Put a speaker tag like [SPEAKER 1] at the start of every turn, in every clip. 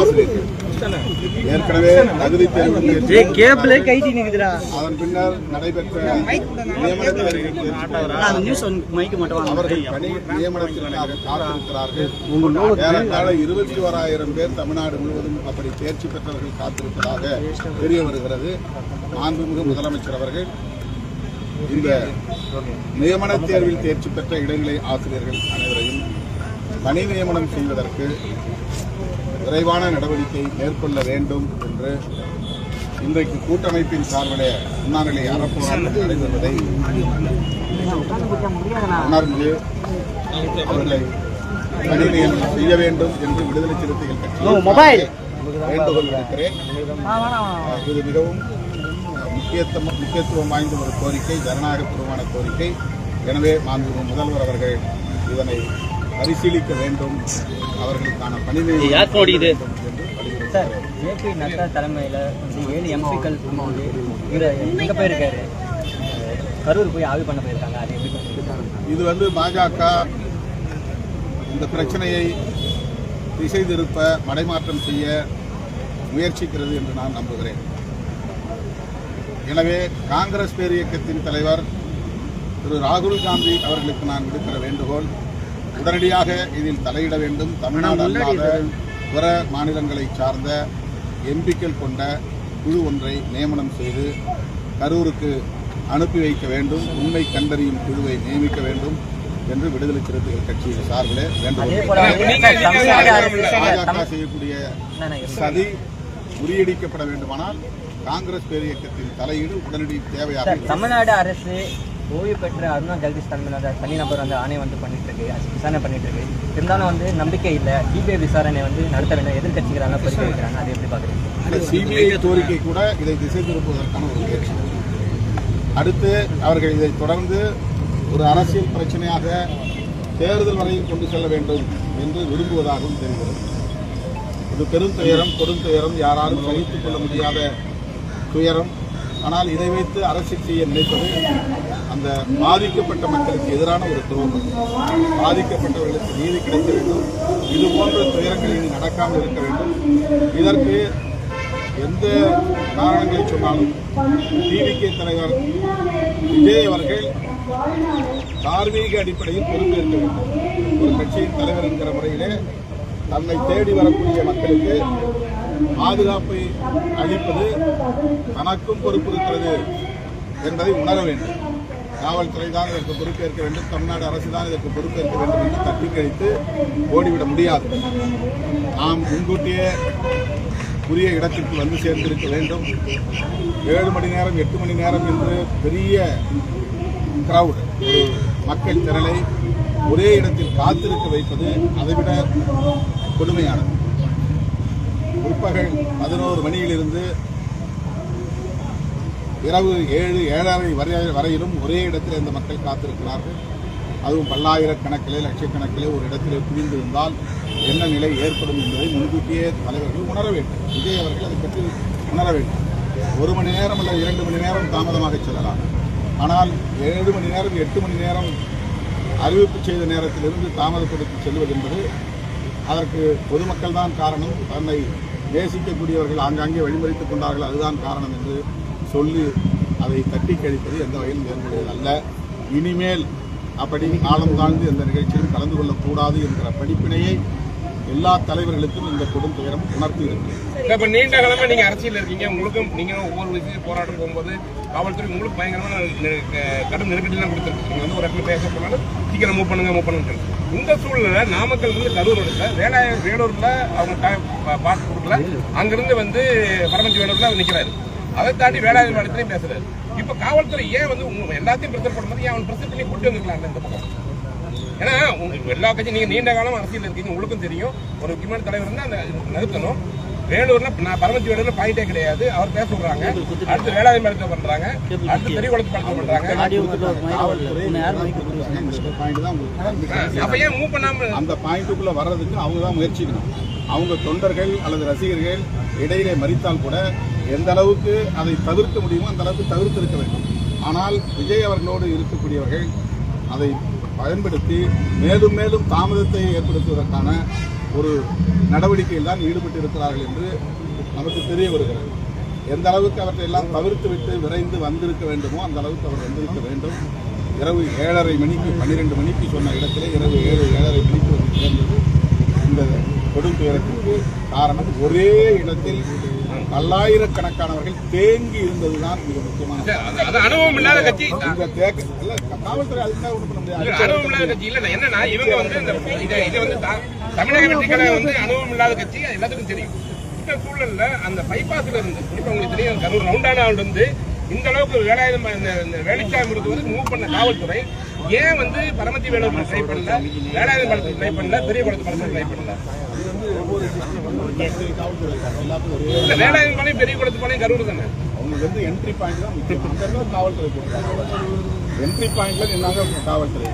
[SPEAKER 1] ஆசிரியர்கள். ஏற்கனவே தகுதி தேர்வு அதன் பின்னர் நடைபெற்ற நியமனத்திற்காக இருபத்தி ஓராயிரம் பேர் தமிழ்நாடு முழுவதும் அப்படி தேர்ச்சி பெற்றவர்கள் காத்திருப்பதாக தெரிய வருகிறது. மாண்புமிகு முதலமைச்சர் அவர்கள் இந்த நியமன தேர்வில் தேர்ச்சி பெற்ற இடைநிலை ஆசிரியர்கள் அனைவரையும் பணி நியமனம் செய்வதற்கு விரைவான நடவடிக்கை மேற்கொள்ள வேண்டும் என்று இன்றைக்கு கூட்டமைப்பின் சார்பிலே உண்ணாநிலை அறப்போராட்டம் நடைபெறுவதை உணர்ந்து அவர்களை பணி நியமனம் செய்ய வேண்டும் என்று விடுதலை சிறுத்தைகள் கட்சி. வேண்டுகோள் விடுக்கிறேன் இது மிகவும் முக்கியத்துவம் முக்கியத்துவம் வாய்ந்த ஒரு கோரிக்கை ஜனநாயகபூர்வமான கோரிக்கை. எனவே மாண்புமிகு முதல்வர் அவர்கள் இதனை பரிசீலிக்க வேண்டும் அவர்களுக்கான பணி நியமனம்
[SPEAKER 2] யார் கோடியுது?
[SPEAKER 1] செய்ய வேண்டும் என்று வலியுறுத்துகிறேன்.
[SPEAKER 3] சார் ஜேபி நட்டா தலைமையில் ஏழு எம்பிக்கள் நம்ம வந்து இவர் எங்கே போயிருக்காரு கரூர் போய் ஆய்வு பண்ண போயிருக்காங்க அது எப்படி?
[SPEAKER 1] இது வந்து பாஜக இந்த பிரச்சனையை திசை திருப்ப மடைமாற்றம் செய்ய முயற்சிக்கிறது என்று நான் நம்புகிறேன் எனவே காங்கிரஸ் பேரியக்கத்தின் தலைவர் திரு ராகுல் காந்தி அவர்களுக்கு நான் விடுக்கிற வேண்டுகோள் உடனடியாக இதில் தலையிட வேண்டும். தமிழ்நாடு அல்லாத பிற மாநிலங்களை சார்ந்த எம்பிக்கள் கொண்ட குழு ஒன்றை நியமனம் செய்து கரூருக்கு அனுப்பி வைக்க வேண்டும். உண்மை கண்டறியும் குழுவை நியமிக்க வேண்டும் என்று விடுதலை சிறுத்தைகள் கட்சியின் சார்பிலே பாஜக செய்யக்கூடிய சதி முறியடிக்கப்பட வேண்டுமானால் காங்கிரஸ் பேரியக்கத்தின் தலையீடு உடனடி தேவையாக.
[SPEAKER 3] தமிழ்நாடு அரசு ஓய்வு பெற்ற அருணா ஜெகதீஷ் அந்த தனிநபர் வந்து ஆணையம் வந்து பண்ணிட்டு இருக்கு விசாரணை பண்ணிட்டு இருக்கு இருந்தாலும் வந்து நம்பிக்கை இல்லை. சிபிஐ விசாரணை வந்து நடத்த வேண்டும். எதிர்கட்சிகளாக கோரிக்கை வைக்கிறாங்க. அதை எப்படி பார்க்குறீங்க?
[SPEAKER 1] சிபிஐ கோரிக்கை கூட இதை திசை திருப்புவதற்கான ஒரு முயற்சி. அடுத்து அவர்கள் இதை தொடர்ந்து ஒரு அரசியல் பிரச்சனையாக தேர்தல் வரை கொண்டு செல்ல வேண்டும் என்று விரும்புவதாகவும் தெரிகிறது. இது பெருந்துயரம் கொடுந்துயரம் யாராலும் சகித்துக் கொள்ள முடியாத துயரம். ஆனால் இதை வைத்து அரசியல் செய்ய நினைப்பது அந்த பாதிக்கப்பட்ட மக்களுக்கு எதிரான ஒரு துரோகம். பாதிக்கப்பட்டவர்களுக்கு நீதி கிடைக்க வேண்டும். இது போன்ற துயரங்கள் இனி நடக்காமல் இருக்க வேண்டும். இதற்கு எந்த காரணங்களை சொன்னாலும் டிவிகே தலைவர் விஜய் அவர்கள் தார்மீக அடிப்படையில் பொறுப்பேற்க வேண்டும். ஒரு கட்சியின் தலைவர் என்கிற முறையிலே தன்னை தேடி வரக்கூடிய மக்களுக்கு பாதுகாப்பை அளிப்பது தனக்கும் பொறுப்பு இருக்கிறது என்பதை உணர வேண்டும். காவல்துறை தான் இதற்கு பொறுப்பேற்க வேண்டும். தமிழ்நாடு அரசு தான் இதற்கு பொறுப்பேற்க வேண்டும் என்று தட்டி கழித்து ஓடிவிட முடியாது. நாம் முன்கூட்டியே உரிய இடத்திற்கு வந்து சேர்ந்திருக்க வேண்டும். ஏழு மணி நேரம் எட்டு மணி நேரம் என்று பெரிய கிரவுட் ஒரு மக்கள் திரளை ஒரே இடத்தில் காத்திருக்க வைப்பது அதைவிட கொடுமையானது. பிற்பகல் பதினோரு மணியிலிருந்து இரவு ஏழு ஏழரை வரை வரையிலும் ஒரே இடத்தில் இந்த மக்கள் காத்திருக்கிறார்கள். அதுவும் பல்லாயிரக்கணக்கிலே லட்சக்கணக்கிலே ஒரு இடத்திலே குவிந்திருந்தால் என்ன நிலை ஏற்படும் என்பதை முன்கூட்டியே தலைவர்கள் உணர வேண்டும். விஜய் அவர்கள் அதை பற்றி உணர வேண்டும். ஒரு மணி நேரம் அல்லது இரண்டு மணி நேரம் தாமதமாக செல்லலாம். ஆனால் ஏழு மணி நேரம் எட்டு மணி நேரம் அறிவிப்பு செய்த நேரத்திலிருந்து தாமதப்படுத்தி செல்வது என்பது அதற்கு பொதுமக்கள் தான் காரணம். தன்னை நேசிக்கக்கூடியவர்கள் ஆங்காங்கே வழிமறித்துக் கொண்டார்கள். அதுதான் காரணம் என்று சொல்லி அதை தட்டி கழிப்பது எந்த வகையிலும் ஏற்புடையது அல்ல. இனிமேல் அப்படி காலம் தாழ்ந்து எந்த நிகழ்ச்சியிலும் கலந்து கொள்ளக்கூடாது என்கிற படிப்பினையை எல்லா தலைவர்களுக்கும் இந்த கொடும் துயரம் உணர்த்தி இருக்கு
[SPEAKER 4] இப்ப நீண்ட காலமா நீங்க அரசியல் இருக்கீங்க. உங்களுக்கும் நீங்க ஒவ்வொரு விஷயம் போராட்டம் போகும்போது காவல்துறை உங்களுக்கு பயங்கரமான கடும் நெருக்கடியெல்லாம் கொடுத்துருக்கு. நீங்க வந்து ஒரு இடத்துல பேச போனாலும் சீக்கிரம் மூவ் பண்ணுங்க மூவ் பண்ணுங்க இந்த சூழ்நிலை நாமக்கல் வந்து கரூர் எடுக்கல வேலை வேலூர்ல அவங்க பாஸ் கொடுக்கல. அங்கிருந்து வந்து பரமஞ்சி வேலூர்ல அவர் நிக்கிறாரு. அதை தாண்டி வேளாண் மாநிலத்திலையும் பேசுறாரு. இப்ப காவல்துறை ஏன் வந்து உங்க எல்லாத்தையும் பிரச்சனை பண்ணும்போது ஏன் அவன் பிரச்சனை பண்ணி கொண்டு வந்துருக்கலாம் இந்த பக்கம்? ஏன்னா உங்களுக்கு எல்லா கட்சியும் நீங்க நீண்ட காலம் அரசியல் இருக்கீங்க உங்களுக்கும் தெரியும். ஒரு முக்கியமான தலைவர் இருந்தா அந்த நிறுத்தணும். வேலூர்ல நான் பரமத்தி வேலூர்ல பாயிண்டே கிடையாது. அவர் பேச விடுறாங்க அடுத்து வேளாண் மேலத்தை பண்றாங்க. அடுத்து பெரியகுளத்து படத்தை பண்றாங்க.
[SPEAKER 1] பாயிண்ட் தான்
[SPEAKER 4] அப்ப ஏன் மூவ் பண்ணாம
[SPEAKER 1] அந்த பாயிண்ட்டுக்குள்ள வர்றதுக்கு அவங்க தான் முயற்சிக்கணும். அவங்க தொண்டர்கள் அல்லது ரசிகர்கள் இடையிலே மறித்தால் கூட எந்த அளவுக்கு அதை தவிர்க்க முடியுமோ அந்த அளவுக்கு தவிர்த்து இருக்க வேண்டும். ஆனால் விஜய் அவர்களோடு இருக்கக்கூடியவர்கள் அதை பயன்படுத்தி மேலும் மேலும் தாமதத்தை ஏற்படுத்துவதற்கான ஒரு நடவடிக்கையில் தான் ஈடுபட்டு இருக்கிறார்கள் என்று நமக்கு தெரிய வருகிறது. எந்த அளவுக்கு அவற்றை எல்லாம் தவிர்த்து விட்டு விரைந்து வந்திருக்க வேண்டுமோ அந்த அளவுக்கு அவர் வந்திருக்க வேண்டும். இரவு ஏழரை மணிக்கு பன்னிரெண்டு மணிக்கு சொன்ன இடத்திலே இரவு ஏழு ஏழரை மணிக்கு வந்து சேர்ந்தது. இந்த கொடும் துயரத்திற்கு காரணம் ஒரே இடத்தில் பல்லாயிரக்கணக்கானவர்கள் தேங்கி இருந்ததுதான் மிக முக்கியமான
[SPEAKER 4] அனுபவம் இல்லாத கட்சி.
[SPEAKER 1] இந்த தேக்க இல்ல காவல்துறை அதுக்காக ஒன்றும் பண்ண
[SPEAKER 4] இல்ல,
[SPEAKER 1] முடியாது
[SPEAKER 4] அனுபவம் இல்லாத கட்சி. இல்ல என்னன்னா இவங்க வந்து இந்த இதை இதை வந்து தமிழக வெற்றி கழகம் வந்து அனுபவம் இல்லாத கட்சி எல்லாத்துக்கும் தெரியும். இந்த சூழல்ல அந்த பைபாஸ்ல இருந்து குறிப்பா உங்களுக்கு தெரியும் கரூர் ரவுண்டானாவில் இருந்து இந்த அளவுக்கு வேலாயுதம் இந்த இந்த வேலைச்சாமி வந்து மூவ் பண்ண காவல்துறை ஏன் வந்து பரமத்தி வேலூர் ட்ரை பண்ணல வேலாயுதம் படத்துக்கு ட்ரை பண்ணல பெரிய படத்து படத்துக்கு ட்ரை பண்ணல?
[SPEAKER 1] அது காவல்துறை இருக்காங்க.
[SPEAKER 4] பாளையம் பெரிய குளத்து பாளையம் கரூர் தானே?
[SPEAKER 1] அவங்களுக்கு வந்து என்ட்ரி பாயிண்ட் தான் முக்கியம். அந்த இடத்துல காவல்துறை போட்டுருக்காங்க என்ட்ரி பாயிண்ட்ல நின்னாங்க காவல்துறை.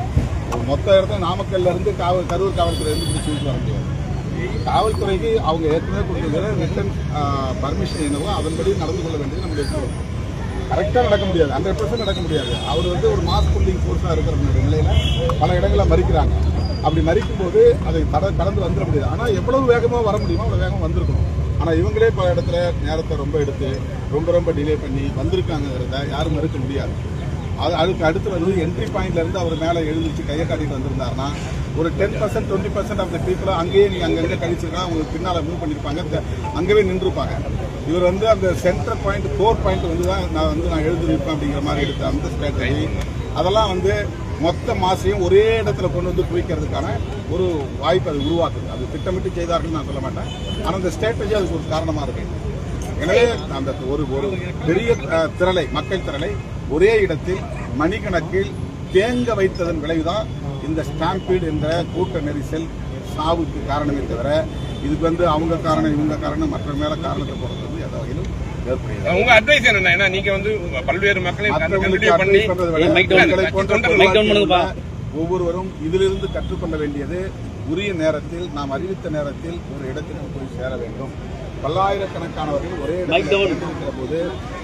[SPEAKER 1] மொத்த இடத்துல நாமக்கல்ல இருந்து காவல் கரூர் காவல்துறை இருந்து பிடிச்சி வர முடியாது. காவல்துறைக்கு அவங்க ஏற்கனவே கொடுத்துருக்கிற ரிட்டன் பர்மிஷன் என்னவோ அதன்படி நடந்து கொள்ள வேண்டியது நம்முடைய பொறுப்பு கரெக்டாக நடக்க முடியாது. ஹண்ட்ரட் பர்சன்ட் நடக்க முடியாது. அவர் வந்து ஒரு மாஸ் புல்லிங் ஃபோர்ஸாக இருக்கிற நிலையில் பல இடங்களை மறிக்கிறாங்க. அப்படி மறிக்கும் போது அதை கட கடந்து வந்துட முடியாது. ஆனால் எவ்வளவு வேகமாக வர முடியுமோ அவ்வளோ வேகம் வந்திருக்கணும். ஆனால் இவங்களே பல இடத்துல நேரத்தை ரொம்ப எடுத்து ரொம்ப ரொம்ப டிலே பண்ணி வந்திருக்காங்கிறத யாரும் மறுக்க முடியாது. அது அதுக்கு அடுத்து வந்து என்ட்ரி பாயிண்ட்ல இருந்து அவர் மேலே எழுந்திரிச்சு கையை காட்டிட்டு வந்திருந்தாருன்னா ஒரு ten percent twenty percent of the பீப்புளை அங்கேயே நீங்கள் அங்கங்கே கழிச்சிருக்கா உங்களுக்கு பின்னால் மூவ் பண்ணியிருப்பாங்க த- அங்கேயே நின்றுப்பாங்க இவர் வந்து அந்த சென்டர் பாயிண்ட் கோர் பாயிண்ட் வந்து தான் நான் வந்து நான் எழுதிருப்பேன் அப்படிங்கிற மாதிரி எடுத்த அந்த ஸ்ட்ராட்டஜி அதெல்லாம் வந்து மொத்த மாசையும் ஒரே இடத்துல கொண்டு வந்து குவிக்கிறதுக்கான ஒரு வாய்ப்பு அது உருவாக்குது. அது திட்டமிட்டு செய்தார்கள் நான் சொல்ல மாட்டேன். ஆனால் அந்த ஸ்ட்ராட்டஜி அதுக்கு ஒரு காரணமாக இருக்கு. எனவே அந்த ஒரு ஒரு பெரிய திரளை மக்கள் திரளை ஒரே இடத்தில் மணிக்கணக்கில் தேங்க வைத்ததன் விளைவுதான் இந்த ஸ்டாம்பீடு என்ற கூட்ட நெரிசல் சாவுக்கு காரணமே தவிர இதுக்கு வந்து அவங்க காரணம் இவங்க காரணம் மற்ற மேல காரணத்தை போடுறது வந்து எந்த வகையிலும்
[SPEAKER 4] உங்க அட்வைஸ் என்ன ஏன்னா நீங்க வந்து பல்வேறு மக்களை பண்ணி
[SPEAKER 1] ஒவ்வொருவரும் இதிலிருந்து கற்றுக்கொள்ள வேண்டியது உரிய நேரத்தில் நாம் அறிவித்த நேரத்தில் ஒரு இடத்திற்கு போய் சேர வேண்டும். பல்லாயிரக்கணக்கானவர்கள் ஒரே இடத்தில். இருக்கிற போது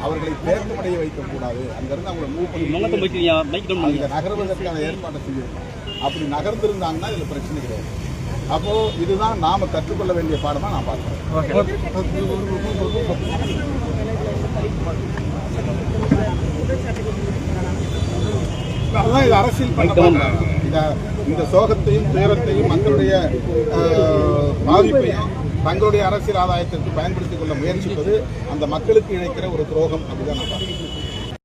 [SPEAKER 1] அவர்களை தேக்கமடைய வைக்கக்கூடாது அங்கிருந்து அவங்களை மூவ் பண்ணி நகர்வதற்கான ஏற்பாட்டை செய்யணும். அப்படி நகர்ந்திருந்தாங்கன்னா இதுல பிரச்சனை கிடையாது. அப்போ இதுதான் நாம கற்றுக்கொள்ள வேண்டிய பாடமா நான் பார்க்கிறேன். அதுதான் இது அரசியல் பண்ண இத இந்த சோகத்தையும் துயரத்தையும் மக்களுடைய பாதிப்பையும் தங்களுடைய அரசியல் ஆதாயத்திற்கு பயன்படுத்திக் கொள்ள முயற்சிப்பது அந்த மக்களுக்கு இழைக்கிற ஒரு துரோகம் அப்படிதான் நான் பார்க்கிறேன்.